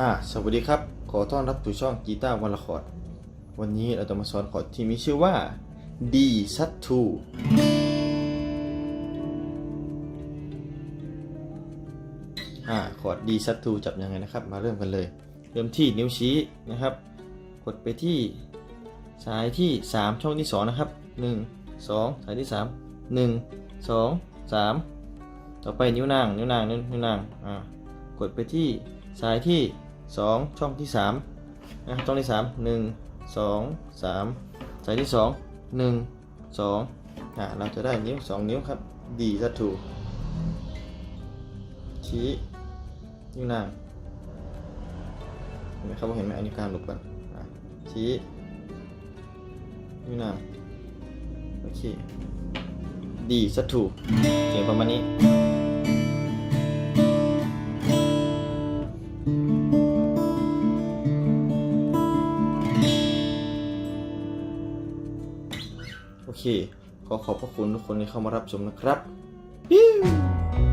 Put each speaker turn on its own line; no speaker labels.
อ่าสวัสดีครับ ขอต้อนรับสู่ช่องกีตาร์วันละคอร์ดวันนี้เราจะมาสอนคอร์ดที่มีชื่อว่า D sat 2อ่าคอร์ด D sat 2จับยังไงนะครับ มาเริ่มกันเลย เริ่มที่นิ้วชี้นะครับ กดไปที่สายที่ 3 ช่องที่ 2 นะครับ 1 2 สายที่ 3 1 2 3 ต่อไปนิ้วนาง นิ้วนาง นิ้วนิ้วนางอ่ากดไปที่สายที่ 2 ช่องที่3นะช่องที่ 3 1 2 3 สายที่ 2 1 2อ่าเราจะได้นิ้ว 2 นิ้วครับดีสัถูกชี้นิ้วนางเห็นไหมครับว่าเห็นไหมอันนี้การหลบกันอะชี้นิ้วนางโอเคดีสัถูกเสียงประมาณนี้ โอเค ขอขอบพระคุณทุกคนที่เข้ามารับชมนะครับปิ้ว